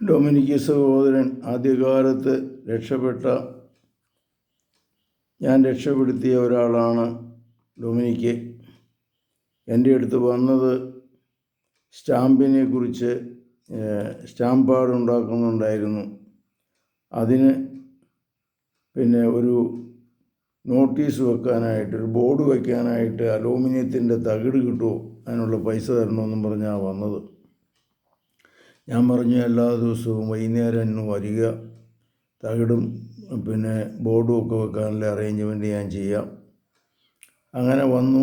Dominic സഹോദരൻ ആദ്യകാലത്ത് രക്ഷപ്പെട്ട ഞാൻ രക്ഷപ്പെടുത്തിയ ഒരാളാണ് ഡൊമിനിക്ക് എന്റെ അടുത്ത് വന്നത് സ്റ്റാമ്പിനെ കുറിച്ച് സ്റ്റാമ്പ് പാഡ് ഉണ്ടാക്കുന്നുണ്ടായിരുന്നു. അതിന് പിന്നെ ഒരു നോട്ടീസ് വെക്കാനായിട്ട് ഒരു ബോർഡ് വെക്കാനായിട്ട് അലൂമിനിയത്തിന്റെ തകിട് കിട്ടുമോ? അതിനുള്ള പൈസ തരണമെന്നും പറഞ്ഞാണ് വന്നത്. ഞാൻ പറഞ്ഞു എല്ലാ ദിവസവും വൈകുന്നേരം ഇന്ന് വരിക. തകിടും പിന്നെ ബോർഡും ഒക്കെ വെക്കാനുള്ള അറേഞ്ച്മെന്റ് ഞാൻ ചെയ്യാം. അങ്ങനെ വന്നു.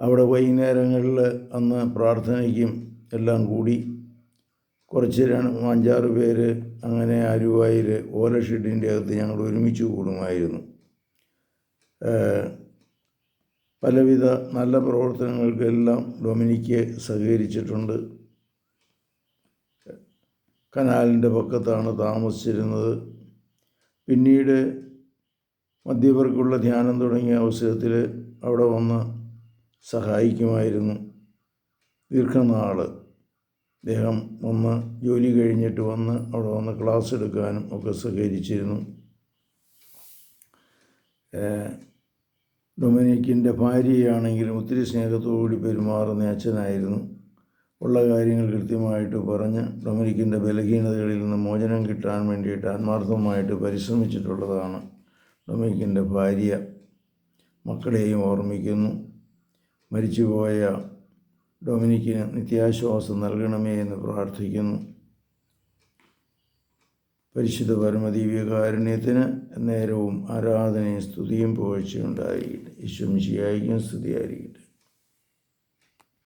അവിടെ വൈകുന്നേരങ്ങളിൽ അന്ന് പ്രാർത്ഥനയ്ക്കും എല്ലാം കൂടി. കുറച്ച് അഞ്ചാറ് പേര് അങ്ങനെ അരുവായിൽ ഓല ഷെഡിന്റെ അകത്ത് ഞങ്ങൾ ഒരുമിച്ച് കൂടുമായിരുന്നു. പലവിധ നല്ല പ്രവർത്തനങ്ങൾക്കെല്ലാം ഡൊമിനിക്ക് സഹകരിച്ചിട്ടുണ്ട്. കനാലിന്റെ പക്കത്താണ് താമസിച്ചിരുന്നത്. പിന്നീട് മദ്യപർക്കുള്ള ധ്യാനം തുടങ്ങിയ അവസരത്തിൽ അവിടെ വന്ന് സഹായിക്കുമായിരുന്നു. ദീർഘനാൾ അദ്ദേഹം വന്ന് ജോലി കഴിഞ്ഞിട്ട് വന്ന് അവിടെ വന്ന് ക്ലാസ് എടുക്കാനും ഒക്കെ സഹകരിച്ചിരുന്നു. ഡൊമിനിക്കിന്റെ ഭാര്യയാണെങ്കിലും ഒത്തിരി സ്നേഹത്തോടുകൂടി പെരുമാറുന്ന അച്ഛനായിരുന്നു. ഉള്ള കാര്യങ്ങൾ കൃത്യമായിട്ട് പറഞ്ഞ് ഡൊമിനിക്കിന്റെ ബലഹീനതകളിൽ നിന്ന് മോചനം കിട്ടാൻ വേണ്ടിയിട്ട് ആത്മാർത്ഥമായിട്ട് പരിശ്രമിച്ചിട്ടുള്ളതാണ് ഡൊമിനിക്കിന്റെ ഭാര്യ. മക്കളെയും ഓർമ്മിക്കുന്നു. മരിച്ചുപോയ ഡൊമിനിക്കിന് നിത്യാശ്വാസം നൽകണമേ എന്ന് പ്രാർത്ഥിക്കുന്നു. പരിശുദ്ധ പരമദീവ്യകാരുണ്യത്തിന് നേരവും ആരാധനയും സ്തുതിയും പുകഴ്ചയുണ്ടായിരിക്കട്ടെ ഈശ്വമിശിയായിരിക്കും സ്തുതിയായിരിക്കും